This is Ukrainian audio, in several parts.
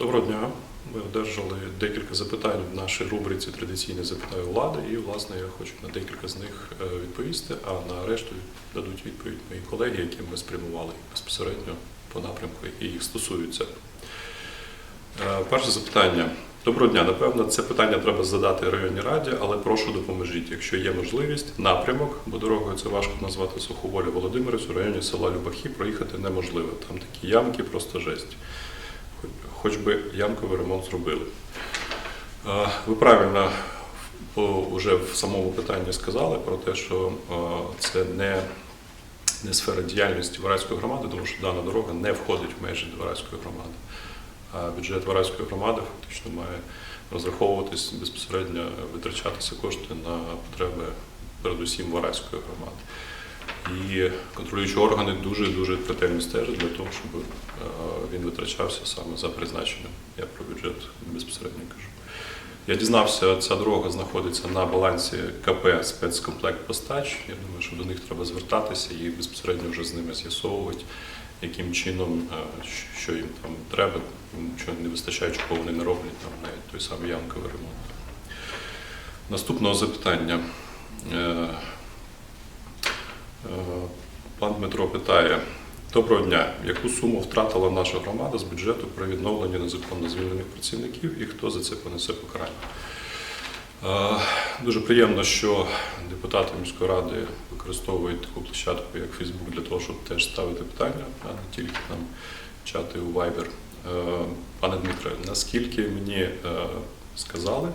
Доброго дня. Ми одержали декілька запитань в нашій рубриці Традиційне запитаю влади, і, власне, я хочу на декілька з них е, відповісти, а на решту дадуть відповідь мої колеги, яким ми спрямували безпосередньо по напрямку, які їх стосуються. Е, Перше запитання. Доброго дня. Напевно, це питання треба задати районній раді, але прошу допоможіть, якщо є можливість, напрямок, бо дорогою це важко назвати Суховолі Володимирець у районі села Любахи проїхати неможливо. Там такі ямки, просто жесть. Хоч- би ямковий ремонт зробили. Е, Ви правильно вже в самому питанні сказали про те, що е, це не, не сфера діяльності Вараської громади, тому що дана дорога не входить в межі Вараської громади. А бюджет Вараської громади фактично має розраховуватись безпосередньо витрачатися кошти на потреби передусім Вараської громади. І контролюючі органи дуже дуже ретельно стежать для того, щоб е, він витрачався саме за призначенням. Я про бюджет безпосередньо кажу. Я дізнався, ця дорога знаходиться на балансі КП спецкомплект Постач. Я думаю, що до них треба звертатися і безпосередньо вже з ними з'ясовувати, яким чином, е, що їм там треба, що не вистачає, чого вони не роблять, там навіть той самий ямковий ремонт. Наступного запитання. Пан Дмитро питає: Доброго дня, яку суму втратила наша громада з бюджету при відновленні незаконно звільнених працівників і хто за це понесе покарання? Е, Дуже приємно, що депутати міської ради використовують таку площадку, як Фейсбук, для того, щоб теж ставити питання, а не тільки там чати у Viber. Е, Пане Дмитре, наскільки мені е, сказали,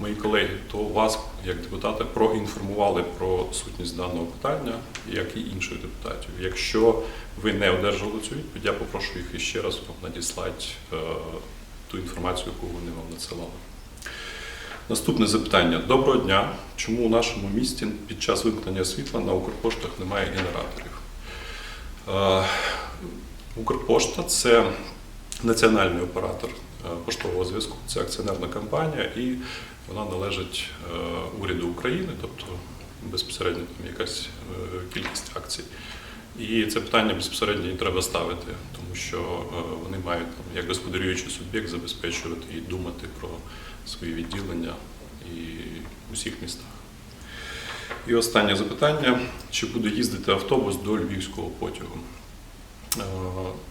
мої колеги, то вас, як депутата, проінформували про сутність даного питання, як і інших депутатів. Якщо ви не одержали цю відповідь, я попрошу їх іще раз надіслати е, ту інформацію, яку вони вам надсилали. Наступне запитання. Доброго дня. Чому у нашому місті під час вимкнення світла на Укрпоштах немає генераторів? Е, Укрпошта це національний оператор е, поштового зв'язку, це акціонерна компанія, і вона належить е, уряду України, тобто безпосередньо там якась е, кількість акцій. І це питання безпосередньо і треба ставити, тому що вони мають там, як господарюючий суб'єкт забезпечувати і думати про свої відділення і в усіх містах. І останнє запитання: чи буде їздити автобус до львівського потягу? Е,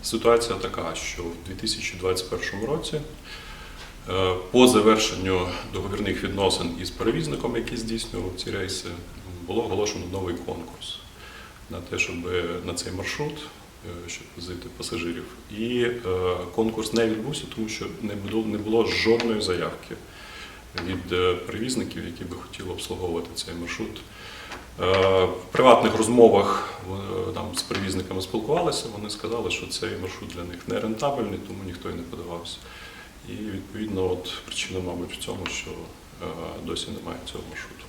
Ситуація така, що в 2021 році е, по завершенню договірних відносин із перевізником, який здійснював ці рейси, було оголошено новий конкурс на те, щоб на цей маршрут, е, щоб возити пасажирів. І е, конкурс не відбувся, тому що не було жодної заявки від е, перевізників, які би хотіли обслуговувати цей маршрут. Е, В приватних розмовах е, там з перевізниками спілкувалися, вони сказали, що цей маршрут для них не рентабельний, тому ніхто і не подавався. І відповідно, от причина, мабуть, в цьому, що досі немає цього маршруту.